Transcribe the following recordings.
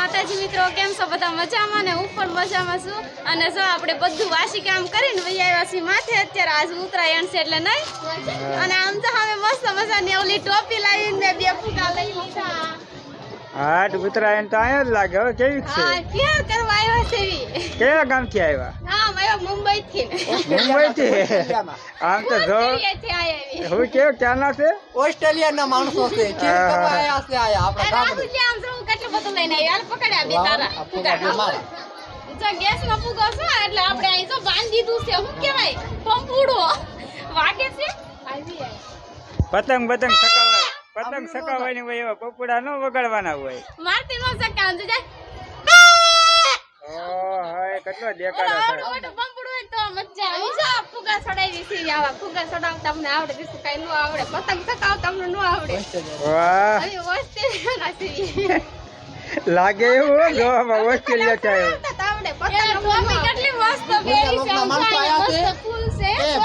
માતાજી મિત્રો કેમ છો બધા મજામાં ને હું પણ મજામાં છું. અને જો આપણે બધું વાસી કામ કરીને વૈયાવાસી માથે અત્યારે આજ ઉત્તરાયણ છે એટલે નહીં. અને આમ તો હવે મસ્ત મજાની ઓલી ટોપી લાવીને બે ફૂટા લઈ લીધા હાટ ઉત્તરાયણ તો અહીંયા જ લાગે. હવે કેવી છે? ક્યાં કરવા આવ્યા છે એવી? ગામથી આવ્યા? હા આવ્યા મુંબઈ થી મુંબઈથી? આમ તો જો. હું કેવો ક્યાં ના છે? ઓસ્ટ્રેલિયાના માણસો છે. કે કરવા આયા છે આયા આપણા ગામ આમ જો કેટલું બધું લઈને આવ્યા. હાલ પકડ્યા બે તારા. જો ગેસમાં ફૂગો છે એટલે આપણે અહીં તો બાંધી દીધું છે. શું કહેવાય? પંપુડો. વાગે છે? આવી પતંગ પતંગ પતંગ સકાવવાની હોય એવા પપુડા ન વગાડવાના હોય. મારતી નો આમ જાય ઓહ કેટલો દેખાડો હોય તો મજા આવે. ફુગા છે આવા. ફુગા ચડાવતા તમને આવડે બીજું કઈ ન આવડે. પતંગ ચકાવતા તમને ન આવડે. વાહ. લાગે એવું હો, ઓસ્ટ્રેલિયા છે. આવડે પતંગ કેટલી છે મસ્ત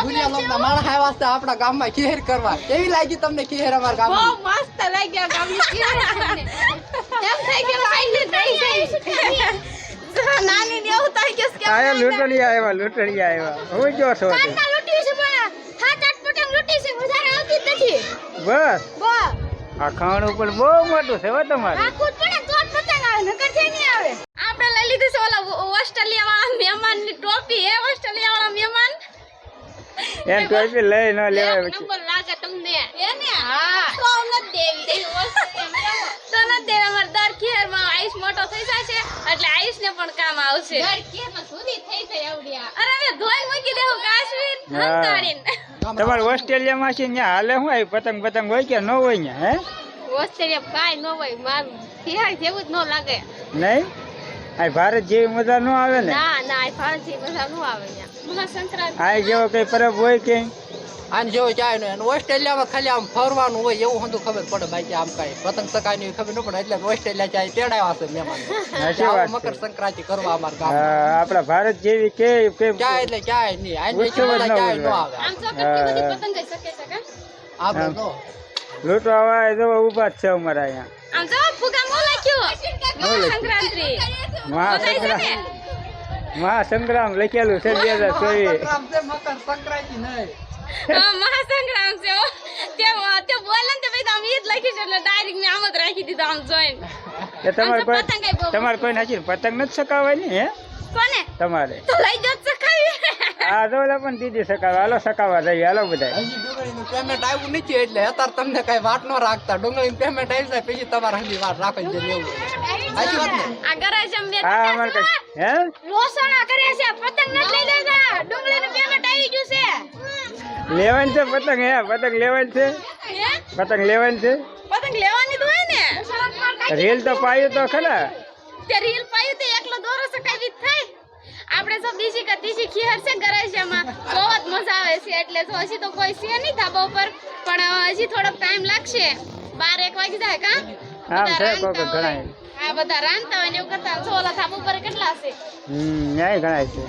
ફૂલ છે એ ના લોકના માણસ વાસ્તે આપણા ગામમાં ખેર કરવા. કેવી લાગી તમને ખેર અમારા બહુ ગામમાં મસ્ત લાગ્યા ગામની કેળાને. એમ થઈ દઈ જાય. જો નાની ને એવું થઈ ગયું કે આયા લૂંટણીયા આવ્યા લૂંટણી આવ્યા. હું જો છો કાકા લૂંટી છે પણ સાત આઠ પતંગ લૂંટી છે વધારે આવતી નથી. બસ. બસ. આ ખાણું પણ બહુ મોટું છે હો તમારે આખું જ પડે તો જ પતંગ આવે નકરથી નહીં આવે આપણે લઈ લીધું છે ઓલા ઓસ્ટ્રેલિયા વાળા મહેમાનની ટોપી હે ઓસ્ટ્રેલિયા વાળા મહેમાન એમ ટોપી લઈ ન લેવાય પછી. નંબર લાગે તમને. એને હા. તો ન દેવી? તો ન દે અમાર દર ખેરમાં આઈસ મોટો થઈ જાય છે એટલે આઈસ ને પણ કામ આવશે. દર ખેરમાં સુધી થઈ જાય આવડિયા અરે અમે ધોઈ મૂકી દેવું કાશ્મીર હંતાડીન. તમાર ઓસ્ટ્રેલિયા ઓસ્ટ્રેલિયામાં છે ને હાલે હું આવી? પતંગ પતંગ હોય કે ન હોય ને હે? ઓસ્ટ્રેલિયા કાઈ ન હોય મારું. ત્યાં જેવું જ ન લાગે. નહીં? આ ભારત જેવી મજા ન આવે ને? ના ના આ ન આવે જેવો કઈ પરબ હોય કે? આને જેવો જાય ને અને ઓસ્ટ્રેલિયામાં ખાલી આમ ફરવાનું હોય એવું હંધું ખબર પડે બાકી આમ કાંઈ પતંગ ચકાની ખબર ન પડે એટલે ઓસ્ટ્રેલિયા જાય તેડાવ્યા છે મહેમાન. મકર સંક્રાંતિ કરવા અમારા ગામ ગામમાં. આપણા ભારત જેવી કે કે ક્યાંય એટલે ચાય નહીં આને ઉત્સવ જ ન ન આવે. આમ તો કેટલી બધી પતંગ શકે છે કા? આપણે. તો લૂંટવા વાળા જો ઊભા જ છે અમારા અહીંયા. આમ જો ફુગા મો લખ્યું. મહાસંક્રાંતિ મહાસંગ્રામ મહાસંગ્રામ લખેલું છે બે હજાર ચોવીસ. સંક્રાંત છે, મકર સંક્રાંતિ નહીં. મહાસંગ્રામ છે. તે તે બોલે ને તે પછી આમ ઈ જ લખી છે એટલે ડાયરેક્ટ મેં આમ જ રાખી દીધું આમ જોઈન. તમારે કોઈ તમારે કોઈ નથી પતંગ નથી સકાવવાની હે? કોને? તમારે. તો લઈ જો આ તો ઓલા પણ દીદી સકાવે. હાલો સકાવા જઈએ. હાલો બધા હજી ડુંગળીનું પેમેન્ટ આવ્યું નથી એટલે અત્યારે તમને કઈ વાટ ન રાખતા. ડુંગળીનું પેમેન્ટ આવી જાય પછી તમારે હજી વાટ રાખવી છે લેવું સાચી વાત ને? આ ગરાજ અમને હા અમારે કઈ હે? લોસણા કરે છે. પતંગ નથી લઈ દેતા ડુંગળીનું પેમેન્ટ આવી ગયું છે. લેવાની છે પતંગ? હે પતંગ લેવાની છે? હે? પતંગ લેવાની છે? પતંગ લેવાની તો હોય ને. રીલ તો પાયું તો ખરા. તે રીલ પાયું તે એકલો દોરો સકાવી થાય? આપણે જો બીજી કે ત્રીજી ખીહર છે ગરાજામાં બહુ જ મજા આવે છે એટલે તો હજી તો કોઈ છે નહીં ધાબા ઉપર. પણ હજી થોડોક ટાઈમ લાગશે. બાર એક વાગી જાય કા? આ બધા રાંધતા હોય. ને એવું કરતા. ઓલા ધાબા ઉપર કેટલા છે હમ ન્યાય ગણાય છે.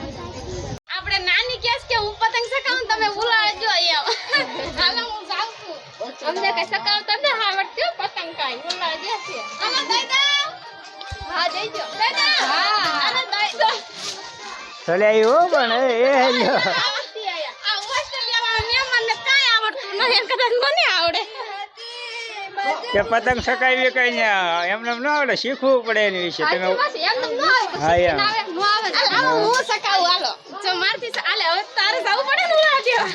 આપણે નાની કેસ કે હું પતંગ સકાવું તમે ઉલાડજો અહીંયા. હાલો હું જાઉં છું. અમને કઈ સકાવતા ને આવડતી હો પતંગ કાંઈ. ઉલાડજે છે આમાં દઈ દો. હા દઈ દો. એમ હો પણ એ કે પતંગ સકાવી કઈ ને એમને ન આવડે શીખવું પડે એની વિશે. તમે હા, એમ. હું સકાવું હાલો. જો મારથી હાલે હવે તારે જવું પડે ને ઉલાળવા દેવા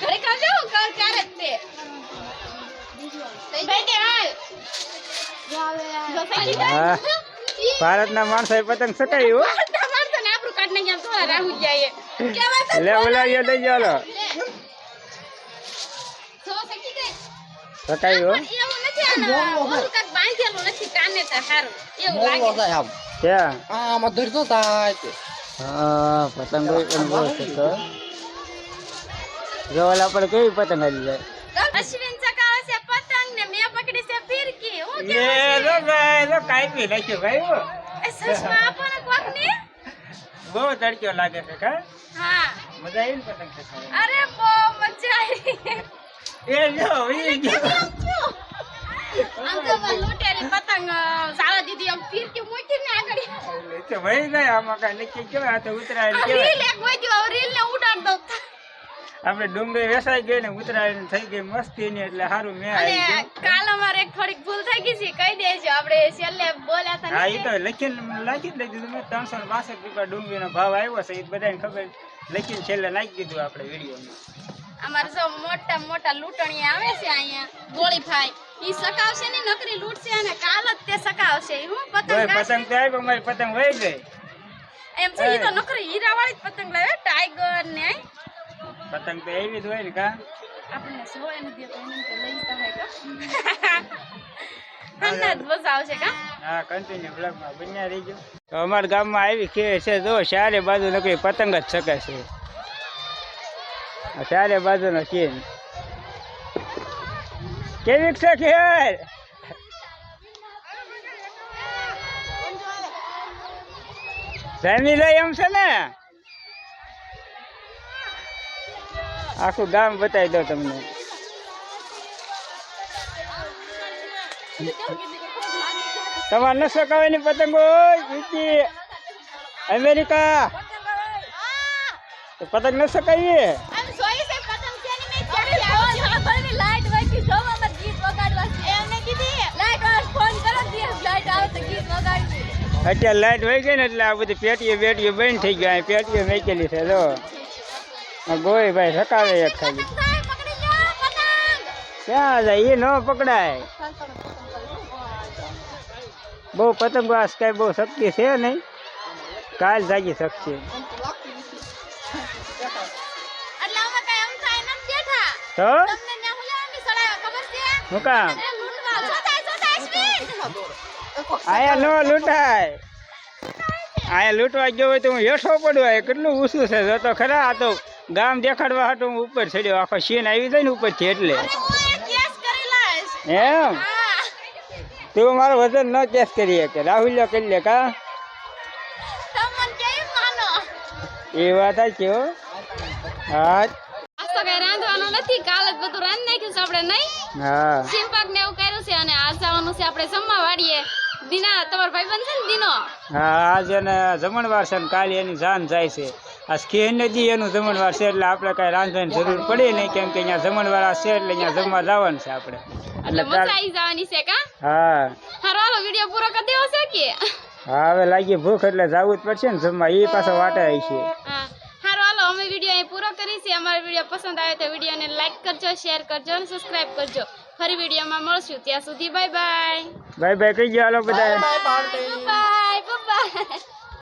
ઘરે કામ જવું? કર ત્યારે જ તે. બેટે હાલ. જો સકી જાય. હા. ભારતના માણસો પતંગ સકાવી હો ભારતના માણસોને આબરૂ કાઢીને ગયા થોડા રાહુલ જાય કેવા તો લે એવું નથી ઓલું કાંઈક બાંધેલું નથી કાને તો સારું એવું લાગે. થાય આમ. ક્યાં? આમાં ધરતો થાય હા પતંગ જો ઓલા પર કેવી પતંગ આવી જાય? અશ્વિન ચકાવે છે પતંગ ને મેં પકડી છે ફિરકી. હું એ લો ભાઈ લો કાપી નાખ્યો ભાઈ એ સસમા આપો ને કોક ને બહુ તડક્યો લાગે છે કા? હા. મજા આવી ને પતંગ સકાવી અરે બહુ મજા આવી એ જો વી ગયો આમ તો પતંગ સાવા દીદી આમ ફિર તો વહી જાય આમાં કાંઈ નક્કી કેવાય આ તો ઉતરાયણ કેવાય રીલ એક વધી હવે રીલ ને ઉડાડ દઉં આપણે ડુંગળી વેસાઈ ગઈ ને ઉતરાયણ થઈ ગઈ મસ્તી ની એટલે સારું મેં આવી કાલ અમારે થોડીક ભૂલ થઈ ગઈ છે કહી દેજો. આપણે છેલ્લે બોલ્યા હતા હા એ તો લખીને લખી જ દીધું મેં. ત્રણસો ને બાસઠ રૂપિયા ડુંગળીનો ભાવ આવ્યો છે એ બધાને ખબર. લખીને છેલ્લે નાખી દીધું આપણે વીડિયો અમારે જો મોટા મોટા લૂંટણી આવે છે અહીંયા ગોળીફાઈ ઈ સકાવશે ને નકરી લૂંટશે અને કાલ જ તે સકાવશે. હું પતંગ પતંગ તો આવી મારી પતંગ વહી ગઈ. એમ છે ઈ તો નકરી હીરા વાળી પતંગ લાવે ટાઈગર ને પતંગ તો એવી જ હોય ને કા? આપણને સોય નથી દેતો એને કે લઈ હોય કા? હમણાં બસ આવશે કા? હા કન્ટિન્યુ બ્લોગમાં બન્યા રહીજો. તો અમારા ગામમાં આવી ખે છે જો ચારે બાજુ નકરી પતંગ જ શકે છે. ચારે બાજુનો કે કેવી છે ખેર જમી લઈ એમ છે ને? આખું ગામ બતાવી દો તમને. તમારે ન સકાવાની પતંગો? અમેરિકા. તો પતંગ ન સકાવીએ આમ સોય છે પતંગ છે ને મેં ક્યાંથી આવ્યો છે? ભરની લાઈટ વાગી જો અમાર ગીત વગાડવા છે. એમને કીધી? લાઈટ વાળા ફોન કરો દિવસ લાઈટ આવે તો ગીત વગાડવી અત્યારે લાઈટ વહી ગઈ ને એટલે આ બધી પેટીઓ બેટીઓ બંધ થઈ ગયા પેટીઓ મેકેલી છે જો. ગોઈ ભાઈ સકાવે એક ખાલી પકડી લો પતંગ ક્યાં જાય એ ન પકડાય બહુ પતંગો આ કઈ બહુ શક્તિ છે નહીં કાલ જાગી શકશે એટલે અમે કઈ એમ થાય નથી બેઠા તો તમને ન્યા હું લેવાની સડાવે ખબર છે હું કામ એ લૂંટવા છોટાય છોટાય સ્પીડ આયા નો લૂંટાય આયા લૂંટવા ગયો હોય તો હું હેઠો પડવાય કેટલું ઊંચું છે જો તો ખરા આ તો ગામ દેખાડવા હતું હું ઉપર ચડ્યો. આખો સીન આવી જાય ને ઉપરથી એટલે. એમ? તું મારો વજન ન કેસ કરી કે રાહુલ કરી લે કા? એ વાત આ કયો હા રાંધવાનું નથી. કાલે બધું રાંધી નાખ્યું છે આપણે નહીં? હા. સિંપાક ને એવું કર્યું છે અને આ જવાનું છે આપણે જમવા વાળીએ દીના તમારો ભાઈબંધ છે ને દીનો? હા આજ એને જમણવાર છે ને કાલે એની જાન જાય છે. આ સ્કેન નથી એનું જમણવાર છે એટલે આપણે કાંઈ રાંધવાની જરૂર પડે નહીં કેમ કે અહીંયા જમણવાર છે એટલે અહીંયા જમવા જવાનું છે આપણે. એટલે આવી જવાની છે કા? હા. હારો હાલો વિડિયો પૂરો કરી દેવો છે કે? હા હવે લાગી ભૂખ એટલે જવું જ પડશે ને જમવા. એ પાછો વાટે આવી છે. હા. હારો હાલો અમે વિડિયો અહીં પૂરો કરી છે. અમારો વીડિયો પસંદ આવે તો વિડિયોને લાઈક કરજો શેર કરજો અને સબસ્ક્રાઇબ કરજો. ફરી વિડીયોમાં મળશું. ત્યાં સુધી બાય બાય. બાય બાય કહી હાલો બધા? Bye bye bye